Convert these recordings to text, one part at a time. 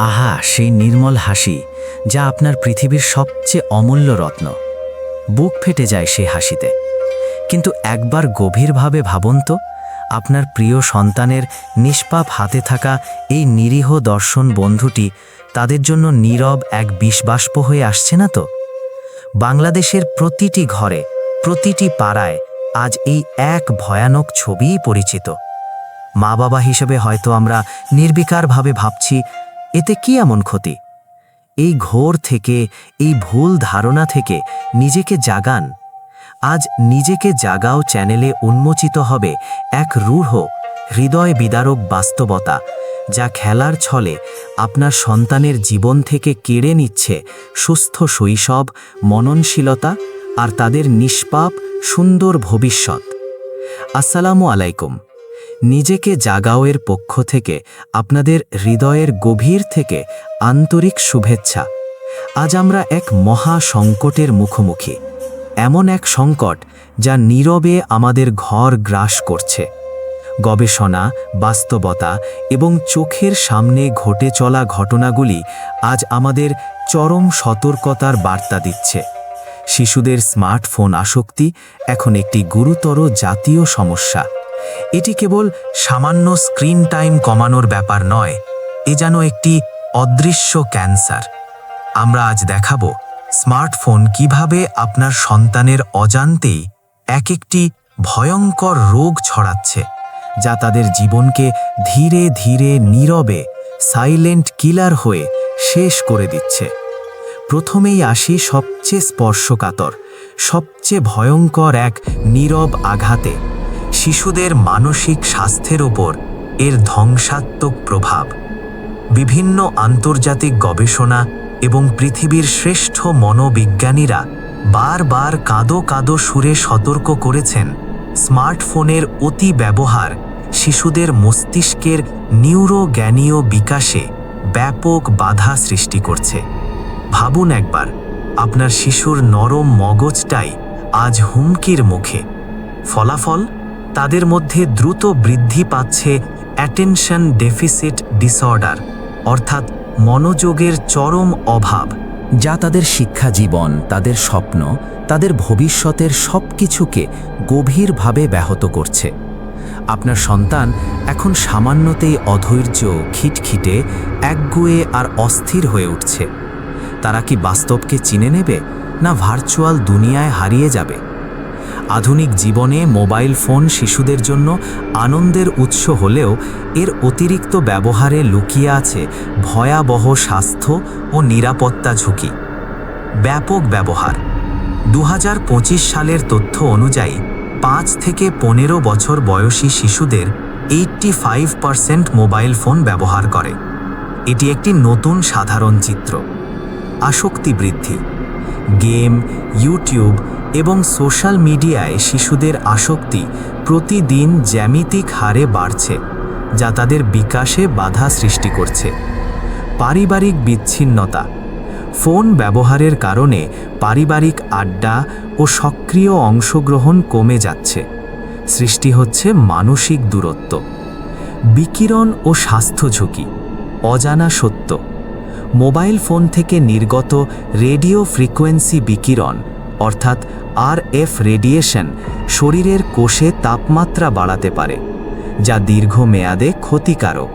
আহা, সেই নির্মল হাসি যা আপনার পৃথিবীর সবচেয়ে অমূল্য রত্ন। বুক ফেটে যায় সেই হাসিতে। কিন্তু একবার গভীরভাবে ভাবুন তো, আপনার প্রিয় সন্তানের নিষ্পাপ হাতে থাকা এই নিরীহ দর্শন বন্ধুটি তাদের জন্য নীরব এক বিষবাষ্প হয়ে আসছে না তো? বাংলাদেশের প্রতিটি ঘরে, প্রতিটি পাড়ায় আজ এই এক ভয়ানক ছবিই পরিচিত। মা বাবা হিসেবে হয়তো আমরা নির্বিকারভাবে ভাবছি এতে কি এমন ক্ষতি? এই ঘোর থেকে, এই ভুল ধারণা থেকে নিজেকে জাগান। আজ নিজেকে জাগাও চ্যানেলে উন্মোচিত হবে এক রূঢ়, হৃদয় বিদারক বাস্তবতা, যা খেলার ছলে আপনার সন্তানের জীবন থেকে কেড়ে নিচ্ছে সুস্থ শৈশব, মননশীলতা আর তাদের নিষ্পাপ, সুন্দর ভবিষ্যৎ। আসসালামু আলাইকুম। নিজেকে জাগাওয়ের পক্ষ থেকে, আপনাদের হৃদয়ের গভীর থেকে আন্তরিক শুভেচ্ছা। আজ আমরা এক মহা সংকটের মুখোমুখি। এমন এক সংকট যা নীরবে আমাদের ঘর গ্রাস করছে। গবেষণা, বাস্তবতা এবং চোখের সামনে ঘটে চলা ঘটনাগুলি আজ আমাদের চরম সতর্কতার বার্তা দিচ্ছে। শিশুদের স্মার্টফোন আসক্তি এখন একটি গুরুতর জাতীয় সমস্যা। এটি কেবল সামান্য স্ক্রিন টাইম কমানোর ব্যাপার নয়, এ যেন একটি অদৃশ্য ক্যান্সার। আমরা আজ দেখাব স্মার্টফোন কীভাবে আপনার সন্তানের অজান্তেই এক একটি ভয়ঙ্কর রোগ ছড়াচ্ছে, যা তাদের জীবনকে ধীরে ধীরে নীরবে, সাইলেন্ট কিলার হয়ে শেষ করে দিচ্ছে। প্রথমেই আসি সবচেয়ে স্পর্শকাতর, সবচেয়ে ভয়ঙ্কর এক নীরব আঘাতে। শিশুদের মানসিক স্বাস্থ্যের ওপর এর ধ্বংসাত্মক প্রভাব। বিভিন্ন আন্তর্জাতিক গবেষণা এবং পৃথিবীর শ্রেষ্ঠ মনোবিজ্ঞানীরা বারবার কাঁদো কাঁদো সুরে সতর্ক করেছেন স্মার্টফোনের অতি ব্যবহার শিশুদের মস্তিষ্কের নিউরোজ্ঞানীয় বিকাশে ব্যাপক বাধা সৃষ্টি করছে। ভাবুন একবার, আপনার শিশুর নরম মগজটাই আজ হুমকির মুখে। ফলাফল? তাদের মধ্যে দ্রুত বৃদ্ধি পাচ্ছে অ্যাটেনশন ডেফিসিট ডিসঅর্ডার, অর্থাৎ মনোযোগের চরম অভাব। যা তাদের শিক্ষা জীবন, তাদের স্বপ্ন, তাদের ভবিষ্যতের সব কিছুকে গভীরভাবে ব্যাহত করছে। আপনার সন্তান এখন সামান্যতেই অধৈর্য, খিটখিটে, একগুয়ে আর অস্থির হয়ে উঠছে। তারা কি বাস্তবকে চিনে নেবে, না ভার্চুয়াল দুনিয়ায় হারিয়ে যাবে? আধুনিক জীবনে মোবাইল ফোন শিশুদের জন্য আনন্দের উৎস হলেও এর অতিরিক্ত ব্যবহারে লুকিয়ে আছে ভয়াবহ স্বাস্থ্য ও নিরাপত্তা ঝুঁকি। ব্যাপক ব্যবহার। দু হাজার পঁচিশ সালের তথ্য অনুযায়ী পাঁচ থেকে পনেরো বছর বয়সী শিশুদের eighty five percent mobile phone ব্যবহার করে। এটি একটি নতুন সাধারণ চিত্র। আসক্তি বৃদ্ধি। গেম, ইউটিউব এবং সোশ্যাল মিডিয়ায় শিশুদের আসক্তি প্রতিদিন জ্যামিতিক হারে বাড়ছে, যা তাদের বিকাশে বাধা সৃষ্টি করছে। পারিবারিক বিচ্ছিন্নতা, ফোন ব্যবহারের কারণে পারিবারিক আড্ডা ও সক্রিয় অংশগ্রহণ কমে যাচ্ছে, সৃষ্টি হচ্ছে মানসিক দূরত্ব। বিকিরণ ও স্বাস্থ্য ঝুঁকি, অজানা সত্য, মোবাইল ফোন থেকে নির্গত রেডিও ফ্রিকোয়েন্সি বিকিরণ অর্থাৎ আর এফ রেডিয়েশন শরীরের কোষে তাপমাত্রা বাড়াতে পারে, যা দীর্ঘমেয়াদে ক্ষতিকারক।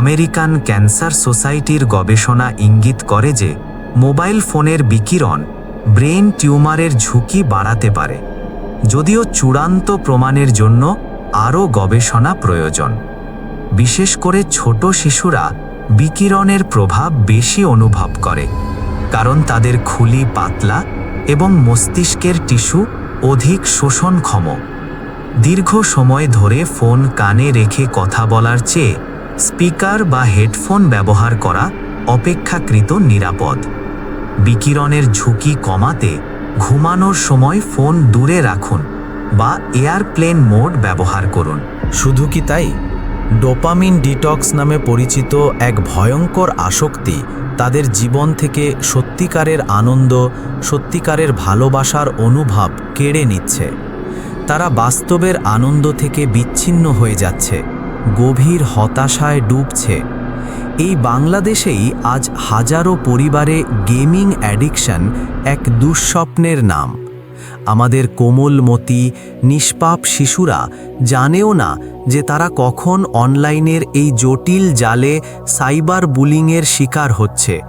আমেরিকান ক্যান্সার সোসাইটির গবেষণা ইঙ্গিত করে যে মোবাইল ফোনের বিকিরণ ব্রেন টিউমারের ঝুঁকি বাড়াতে পারে, যদিও চূড়ান্ত প্রমাণের জন্য আরও গবেষণা প্রয়োজন। বিশেষ করে ছোট শিশুরা বিকিরণের প্রভাব বেশি অনুভব করে, কারণ তাদের খুলি পাতলা এবং মস্তিষ্কের টিস্যু অধিক শোষণক্ষম। দীর্ঘ সময় ধরে ফোন কানে রেখে কথা বলার চেয়ে স্পিকার বা হেডফোন ব্যবহার করা অপেক্ষাকৃত নিরাপদ। বিকিরণের ঝুঁকি কমাতে ঘুমানোর সময় ফোন দূরে রাখুন বা এয়ারপ্লেন মোড ব্যবহার করুন। শুধু কি তাই? ডোপামিন ডিটক্স নামে পরিচিত এক ভয়ঙ্কর আসক্তি তাদের জীবন থেকে সত্যিকারের আনন্দ, সত্যিকারের ভালোবাসার অনুভব কেড়ে নিচ্ছে। তারা বাস্তবের আনন্দ থেকে বিচ্ছিন্ন হয়ে যাচ্ছে, গভীর হতাশায় ডুবছে। এই বাংলাদেশেই আজ হাজারো পরিবারে গেমিং অ্যাডিকশন এক দুঃস্বপ্নের নাম। আমাদের কোমলমতি, নিষ্পাপ শিশুরা জানেও না যে তারা কখন অনলাইনের এই জটিল জালে সাইবার বুলিংয়ের শিকার হচ্ছে।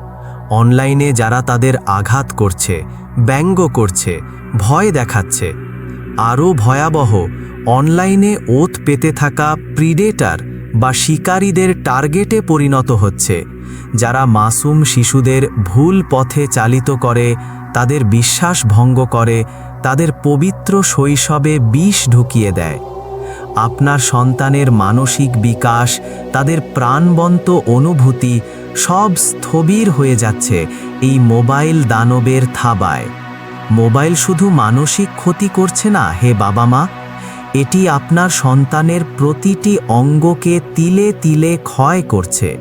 অনলাইনে যারা তাদের আঘাত করছে, ব্যঙ্গ করছে, ভয় দেখাচ্ছে, আরও ভয়াবহ, অনলাইনে ওত পেতে থাকা প্রিডেটার বা শিকারীদের টার্গেটে পরিণত হচ্ছে। যারা মাসুম শিশুদের ভুল পথে চালিত করে, তাদের বিশ্বাস ভঙ্গ করে, তাদের পবিত্র শৈশবে বিষ ঢুকিয়ে দেয়। আপনার সন্তানের মানসিক বিকাশ, তাদের প্রাণবন্ত অনুভূতি সব স্থবির হয়ে যাচ্ছে এই মোবাইল দানবের থাবায়। মোবাইল শুধু মানসিক ক্ষতি করছে না, হে বাবা মা এটি আপনার সন্তানের প্রতিটি অঙ্গকে তিলে তিলে ক্ষয় করছে।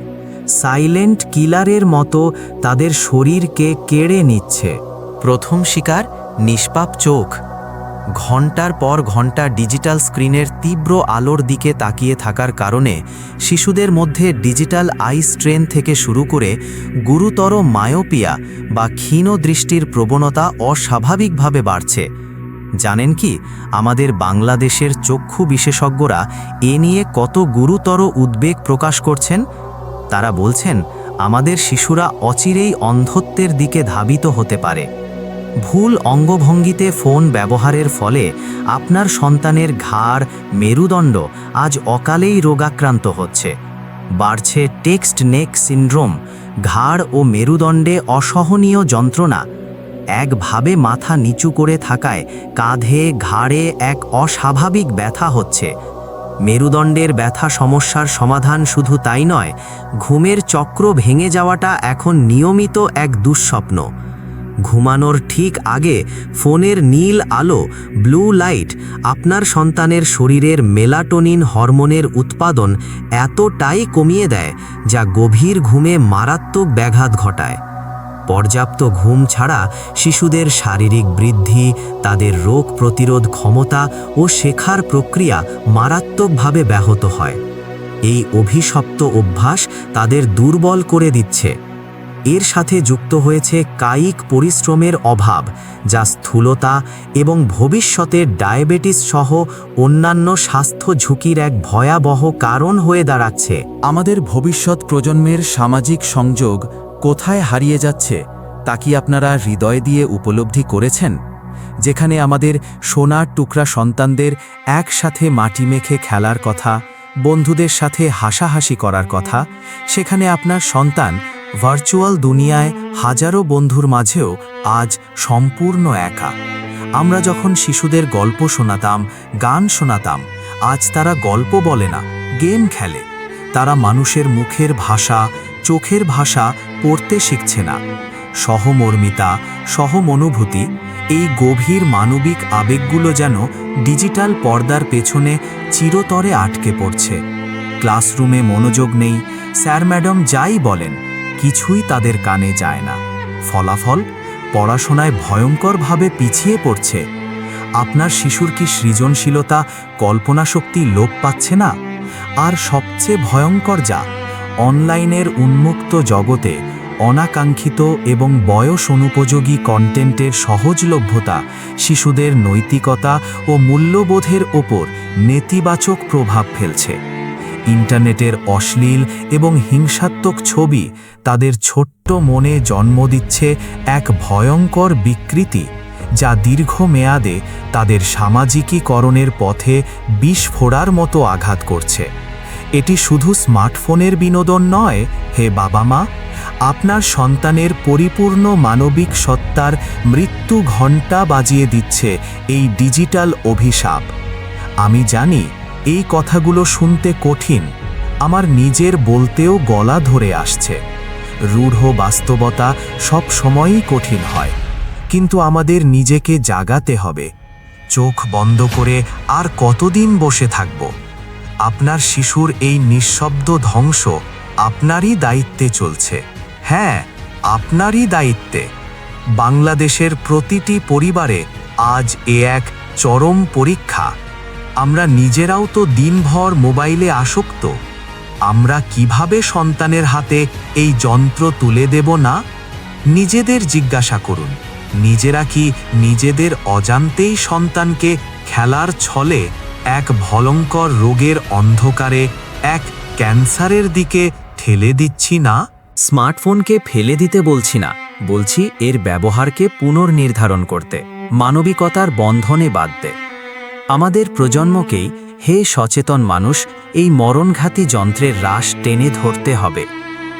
সাইলেন্ট কিলারের মতো তাদের শরীরকে কেড়ে নিচ্ছে। প্রথম শিকার, নিষ্পাপ চোখ। ঘণ্টার পর ঘণ্টা ডিজিটাল স্ক্রিনের তীব্র আলোর দিকে তাকিয়ে থাকার কারণে শিশুদের মধ্যে ডিজিটাল আই স্ট্রেন থেকে শুরু করে গুরুতর মায়োপিয়া বা ক্ষীণ দৃষ্টির প্রবণতা অস্বাভাবিকভাবে বাড়ছে। জানেন কি, আমাদের বাংলাদেশের চক্ষু বিশেষজ্ঞরা এ নিয়ে কত গুরুতর উদ্বেগ প্রকাশ করছেন? তারা বলছেন, আমাদের শিশুরা অচিরেই অন্ধত্বের দিকে ধাবিত হতে পারে। ভুল অঙ্গভঙ্গিতে ফোন ব্যবহারের ফলে আপনার সন্তানের ঘাড়, মেরুদণ্ড আজ অকালেই রোগাক্রান্ত হচ্ছে। বাড়ছে টেক্সট নেক সিন্ড্রোম, ঘাড় ও মেরুদণ্ডে অসহনীয় যন্ত্রণা। একভাবে মাথা নিচু করে থাকায় কাঁধে, ঘাড়ে এক অস্বাভাবিক ব্যথা হচ্ছে। মেরুদণ্ডের ব্যথা সমস্যার সমাধান শুধু তাই নয়, ঘুমের চক্র ভেঙে যাওয়াটা এখন নিয়মিত এক দুঃস্বপ্ন। ঘুমানোর ঠিক আগে ফোনের নীল আলো ব্লু লাইট আপনার সন্তানের শরীরের মেলাটোনিন হরমোনের উৎপাদন এতটাই কমিয়ে দেয় যা গভীর ঘুমে মারাত্মক ব্যাঘাত ঘটায়। পর্যাপ্ত ঘুম ছাড়া শিশুদের শারীরিক বৃদ্ধি, তাদের রোগ প্রতিরোধ ক্ষমতা ও শেখার প্রক্রিয়া মারাত্মকভাবে ব্যাহত হয়। এই অভিশপ্ত অভ্যাস তাদের দুর্বল করে দিচ্ছে। এর সাথে যুক্ত হয়েছে কায়িক পরিশ্রমের অভাব, যা স্থূলতা এবং ভবিষ্যতে ডায়াবেটিস সহ অন্যান্য স্বাস্থ্য ঝুঁকির এক ভয়াবহ কারণ হয়ে দাঁড়াচ্ছে। আমাদের ভবিষ্যৎ প্রজন্মের সামাজিক সংযোগ কোথায় হারিয়ে যাচ্ছে, তা কি আপনারা হৃদয় দিয়ে উপলব্ধি করেছেন? যেখানে আমাদের সোনার টুকরা সন্তানদের একসাথে মাটি মেখে খেলার কথা, বন্ধুদের সাথে হাসাহাসি করার কথা, সেখানে আপনার সন্তান ভার্চুয়াল দুনিয়ায় হাজারো বন্ধুর মাঝেও আজ সম্পূর্ণ একা। আমরা যখন শিশুদের গল্প শোনাতাম, গান শোনাতাম, আজ তারা গল্প বলে না, গেম খেলে। তারা মানুষের মুখের ভাষা, চোখের ভাষা পড়তে শিখছে না। সহমর্মিতা, সহমনুভূতি, এই গভীর মানবিক আবেগগুলো যেন ডিজিটাল পর্দার পেছনে চিরতরে আটকে পড়ছে। ক্লাসরুমে মনোযোগ নেই, স্যার ম্যাডাম যাই বলেন কিছুই তাদের কানে যায় না। ফলাফল পড়াশোনায় ভয়ঙ্করভাবে পিছিয়ে পড়ছে। আপনার শিশুর কি সৃজনশীলতা, কল্পনাশক্তি লোপ পাচ্ছে না? আর সবচেয়ে ভয়ঙ্কর যা, অনলাইনের উন্মুক্ত জগতে অনাকাঙ্ক্ষিত এবং বয়স অনুপযোগী কন্টেন্টের সহজলভ্যতা, শিশুদের নৈতিকতা ও মূল্যবোধের ওপর নেতিবাচক প্রভাব ফেলছে। ইন্টারনেটের অশ্লীল এবং হিংসাত্মক ছবি তাদের ছোট্ট মনে জন্ম দিচ্ছে এক ভয়ঙ্কর বিকৃতি, যা দীর্ঘমেয়াদে তাদের সামাজিকীকরণের পথে বিষ ফোড়ার মতো আঘাত করছে। এটি শুধু স্মার্টফোনের বিনোদন নয়, হে বাবা মা আপনার সন্তানের পরিপূর্ণ মানবিক সত্তার মৃত্যু ঘণ্টা বাজিয়ে দিচ্ছে এই ডিজিটাল অভিশাপ। আমি জানি এই কথাগুলো শুনতে কঠিন। আমার নিজের বলতেও গলা ধরে আসছে। রূঢ় বাস্তবতা সব সময়ই কঠিন হয়। কিন্তু আমাদের নিজেকে জাগাতে হবে। চোখ বন্ধ করে আর কতদিন বসে থাকব? আপনার শিশুর এই নিঃশব্দ ধ্বংস আপনারই দায়িত্বে চলছে। হ্যাঁ আপনারই দায়িত্বে। বাংলাদেশের প্রতিটি পরিবারে আজ এ এক চরম পরীক্ষা। আমরা নিজেরাও তো দিনভর মোবাইলে আসক্ত। আমরা কীভাবে সন্তানের হাতে এই যন্ত্র তুলে দেব না? নিজেদের জিজ্ঞাসা করুন। নিজেরা কি নিজেদের অজান্তেই সন্তানকে খেলার ছলে এক ভয়ঙ্কর রোগের অন্ধকারে এক ক্যান্সারের দিকে ঠেলে দিচ্ছি না? স্মার্টফোনকে ফেলে দিতে বলছি না। বলছি এর ব্যবহারকে পুনর্নির্ধারণ করতে। মানবিকতার বন্ধনে বাঁধতে। আমাদের প্রজন্মকেই হে সচেতন মানুষ, এই মরণঘাতী যন্ত্রের রাশ টেনে ধরতে হবে।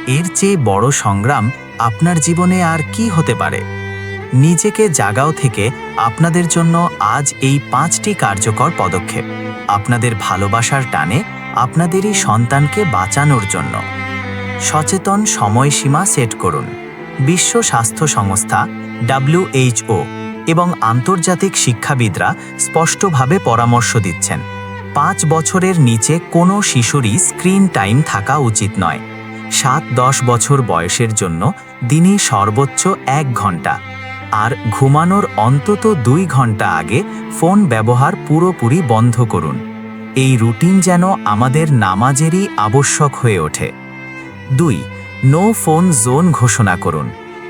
এর চেয়ে বড় সংগ্রাম আপনার জীবনে আর কি হতে পারে? নিজেকে জাগাও থেকে আপনাদের জন্য আজ এই পাঁচটি কার্যকর পদক্ষেপ। আপনাদের ভালোবাসার টানে আপনাদেরই সন্তানকে বাঁচানোর জন্য। সচেতন সময়সীমা সেট করুন। বিশ্ব স্বাস্থ্য সংস্থা ডাব্লিউএইচও এবং আন্তর্জাতিক শিক্ষাবিদরা স্পষ্টভাবে পরামর্শ দিচ্ছেন, পাঁচ বছরের নিচে কোনো শিশুরই স্ক্রিন টাইম থাকা উচিত নয়। সাত দশ বছর বয়সের জন্য দিনে সর্বোচ্চ এক ঘণ্টা, আর ঘুমানোর অন্তত দুই ঘণ্টা আগে ফোন ব্যবহার পুরোপুরি বন্ধ করুন। এই রুটিন যেন আমাদের নামাজেরই আবশ্যক হয়ে ওঠে। দুই, নো ফোন জোন ঘোষণা করুন।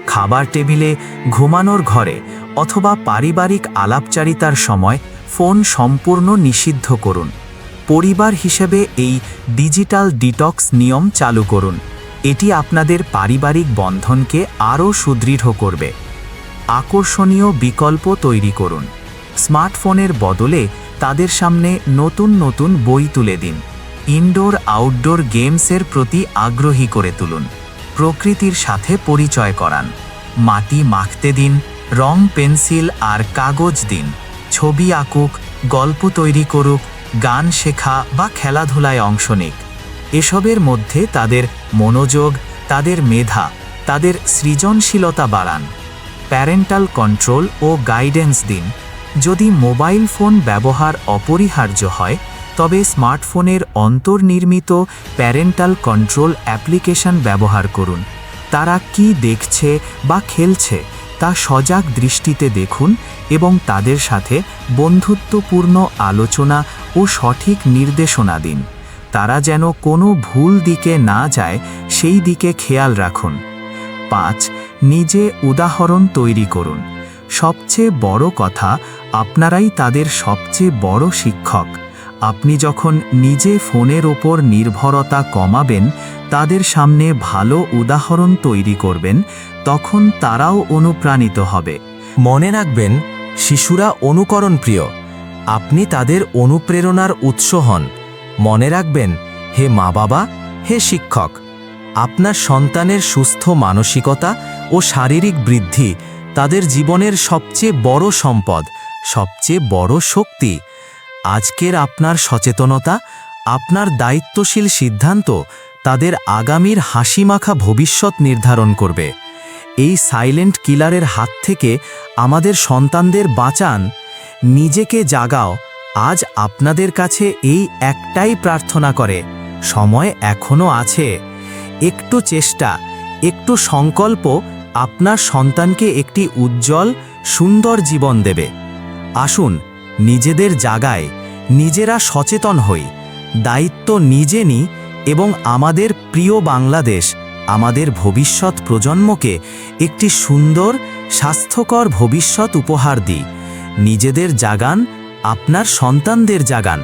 খাবার টেবিলে, ঘুমানোর ঘরে অথবা পারিবারিক আলাপচারিতার সময় ফোন সম্পূর্ণ নিষিদ্ধ করুন। পরিবার হিসেবে এই ডিজিটাল ডিটক্স নিয়ম চালু করুন। এটি আপনাদের পারিবারিক বন্ধনকে আরও সুদৃঢ় করবে। আকর্ষণীয় বিকল্প তৈরি করুন। স্মার্টফোনের বদলে তাদের সামনে নতুন নতুন বই তুলে দিন। ইনডোর আউটডোর গেমসের প্রতি আগ্রহী করে তুলুন। প্রকৃতির সাথে পরিচয় করান। মাটি মাখতে দিন, রং পেন্সিল আর কাগজ দিন। ছবি আঁকুক, গল্প তৈরি করুক, গান শেখা বা খেলাধুলায় অংশ নিক। এসবের মধ্যে তাদের মনোযোগ, তাদের মেধা, তাদের সৃজনশীলতা বাড়ান। প্যারেন্টাল কন্ট্রোল ও গাইডেন্স দিন। যদি মোবাইল ফোন ব্যবহার অপরিহার্য হয় তবে স্মার্টফোনের অন্তর্নির্মিত প্যারেন্টাল কন্ট্রোল অ্যাপ্লিকেশন ব্যবহার করুন। তারা কি দেখছে বা খেলছে তা সজাগ দৃষ্টিতে দেখুন এবং তাদের সাথে বন্ধুত্বপূর্ণ আলোচনা ও সঠিক নির্দেশনা দিন। তারা যেন কোনো ভুল দিকে না যায়, সেই দিকে খেয়াল রাখুন। পাঁচ, নিজে উদাহরণ তৈরি করুন। সবচেয়ে বড় কথা, আপনারাই তাদের সবচেয়ে বড় শিক্ষক। আপনি যখন নিজে ফোনের ওপর নির্ভরতা কমাবেন, তাদের সামনে ভালো উদাহরণ তৈরি করবেন, তখন তারাও অনুপ্রাণিত হবে। মনে রাখবেন, শিশুরা অনুকরণ প্রিয় আপনি তাদের অনুপ্রেরণার উৎস হন। মনে রাখবেন, হে মা বাবা হে শিক্ষক, আপনার সন্তানের সুস্থ মানসিকতা ও শারীরিক বৃদ্ধি তাদের জীবনের সবচেয়ে বড় সম্পদ, সবচেয়ে বড় শক্তি। আজকের আপনার সচেতনতা, আপনার দায়িত্বশীল সিদ্ধান্ত তাদের আগামীর হাসিমাখা ভবিষ্যৎ নির্ধারণ করবে। এই সাইলেন্ট কিলারের হাত থেকে আমাদের সন্তানদের বাঁচান, নিজেকে জাগাও, আজ আপনাদের কাছে এই একটাই প্রার্থনা করে, সময় এখনও আছে। একটু চেষ্টা, একটু সংকল্প আপনার সন্তানকে একটি উজ্জ্বল, সুন্দর জীবন দেবে। আসুন নিজেদের জাগায় নিজেরা সচেতন হই, দায়িত্ব নিজে নিই এবং আমাদের প্রিয় বাংলাদেশ, আমাদের ভবিষ্যৎ প্রজন্মকে একটি সুন্দর, স্বাস্থ্যকর ভবিষ্যৎ উপহার দিই। নিজেদের জাগান, আপনার সন্তানদের জাগান।